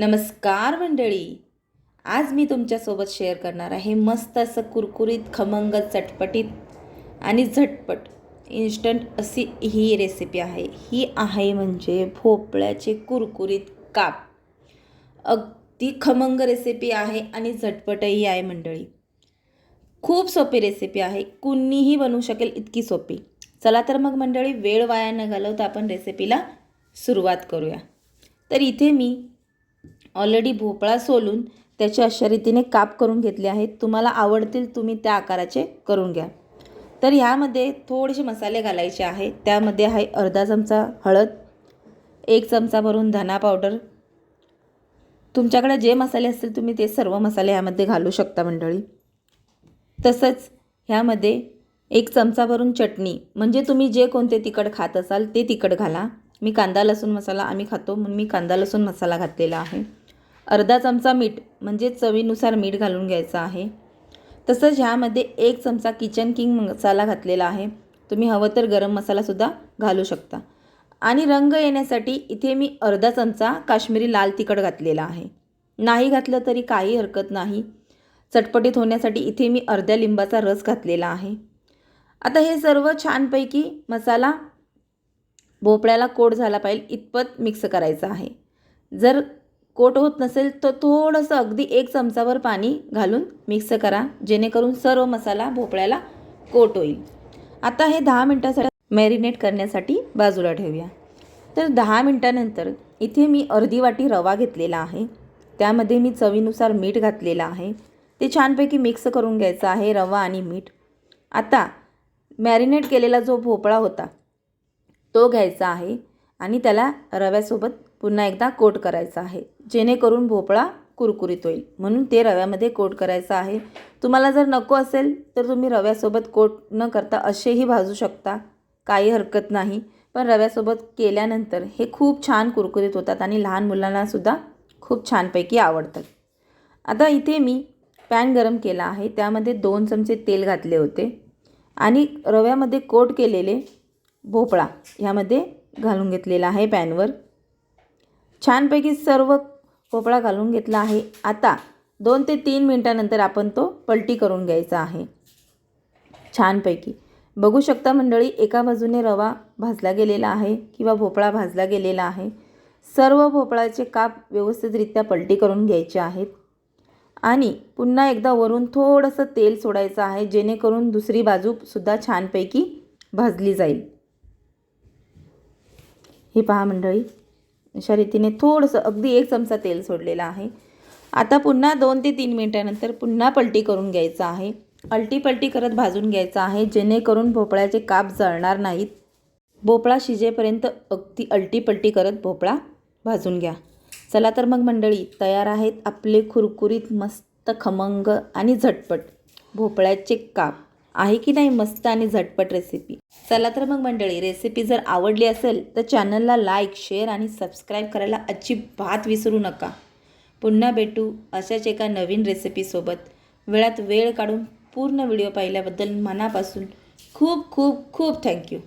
नमस्कार मंडळी. आज मी तुमच्यासोबत शेअर करणार आहे मस्त असं कुरकुरीत खमंग चटपटीत आणि झटपट इन्स्टंट अशी ही रेसिपी आहे. ही आहे म्हणजे भोपळ्याचे कुरकुरीत काप. अगदी खमंग रेसिपी आहे आणि झटपटही आहे मंडळी. खूप सोपी रेसिपी आहे. कुणीही बनवू शकेल इतकी सोपी. चला तर मग मंडळी वेळ वाया न घालवता आपण रेसिपीला सुरुवात करूया. तर इथे मी ऑलरेडी भोपळा सोलून त्याचे अशा रीतीने काप करून घेतले आहेत. तुम्हाला आवडतील तुम्ही त्या आकाराचे करून घ्या. तर ह्यामध्ये थोडेसे मसाले घालायचे आहे त्यामध्ये आहे अर्धा चमचा हळद एक चमचा भरून धना पावडर. तुमच्याकडे जे मसाले असतील तुम्ही ते सर्व मसाले ह्यामध्ये घालू शकता मंडळी. तसंच ह्यामध्ये एक चमचा भरून चटणी म्हणजे तुम्ही जे कोणते तिखट खात असाल ते तिखट घाला. मी कांदा लसूण मसाला आम्ही खातो म्हणून मी कांदा लसूण मसाला घातलेला आहे. अर्धा चमचा मीठ म्हणजे चवीनुसार मीठ घालून घ्यायचं आहे. तसंच ह्यामध्ये एक चमचा किचन किंग मसाला घातलेला आहे. तुम्ही हवं तर गरम मसालासुद्धा घालू शकता. आणि रंग येण्यासाठी इथे मी अर्धा चमचा काश्मीरी लाल तिखट घातलेला आहे. नाही घातलं तरी काही हरकत नाही. चटपटीत होण्यासाठी इथे मी अर्ध्या लिंबाचा रस घातलेला आहे. आता हे सर्व छानपैकी मसाला भोपळ्याला कोट झाला पाहिजे इतपत मिक्स करायचं आहे. जर कोट होत नसेल तर थोडंसं अगदी एक चमचाभर पाणी घालून मिक्स करा जेणेकरून सर्व मसाला भोपळ्याला कोट होईल. आता हे दहा मिनटासाठी मॅरिनेट करण्यासाठी बाजूला ठेवूया. तर दहा मिनटानंतर इथे मी अर्धी वाटी रवा घेतलेला आहे. त्यामध्ये मी चवीनुसार मीठ घातलेलं आहे. ते छानपैकी मिक्स करून घ्यायचं आहे रवा आणि मीठ. आता मॅरिनेट केलेला जो भोपळा होता तो घ्यायचा आहे आणि त्याला रव्यासोबत पुन्हा एकदा कोट करायचा आहे. जेणेकरून भोपळा कुरकुरीत होईल. म्हणून ते रव्यामध्ये कोट करायचं आहे. तुम्हाला जर नको असेल तर तुम्ही रव्यासोबत कोट न करता असेही भाजू शकता. काही हरकत नाही. पण रव्यासोबत केल्यानंतर हे खूप छान कुरकुरीत होतात आणि लहान मुलांनासुद्धा खूप छानपैकी आवडतात. आता इथे मी पॅन गरम केला आहे. त्यामध्ये दोन चमचे तेल घातले होते. आणि रव्यामध्ये कोट केलेले भोपळा ह्यामध्ये घालून घेतलेला आहे पॅनवर. छानपैकी सर्व भोपळा घालून घेतला आहे. आता दोन ते तीन मिनटानंतर आपण तो पलटी करून घ्यायचा आहे. छानपैकी. बघू शकता मंडळी एका बाजूने रवा भाजला गेलेला आहे किंवा भोपळा भाजला गेलेला आहे. सर्व भोपळाचे काप व्यवस्थितरित्या पलटी करून घ्यायचे आहेत. आणि पुन्हा एकदा वरून थोडंसं तेल सोडायचं आहे जेणेकरून दुसरी बाजूसुद्धा छानपैकी भाजली जाईल. ही पहा मंडळी अशा रीतीने थोडंसं अगदी एक चमचा तेल सोडलेला आहे. आता पुन्हा दोन ते तीन मिनटानंतर पुन्हा पलटी करून घ्यायचं आहे. अलटी पलटी करत भाजून घ्यायचं आहे जेणेकरून भोपळ्याचे काप जळणार नाहीत. भोपळा शिजेपर्यंत अगदी अलटी पलटी करत भोपळा भाजून घ्या. चला तर मग मंडळी तयार आहेत आपले खुरकुरीत मस्त खमंग आणि झटपट भोपळ्याचे काप. आहे की नाही मस्त आणि झटपट रेसिपी चला तर मग मंडळी रेसिपी जर आवडली असेल तर चॅनलला लाईक शेअर आणि सबस्क्राईब करायला अजिबात विसरू नका. पुन्हा भेटू अशाच एका नवीन रेसिपीसोबत वेळात वेळ काढून पूर्ण व्हिडिओ पाहिल्याबद्दल मनापासून खूप खूप खूप थँक्यू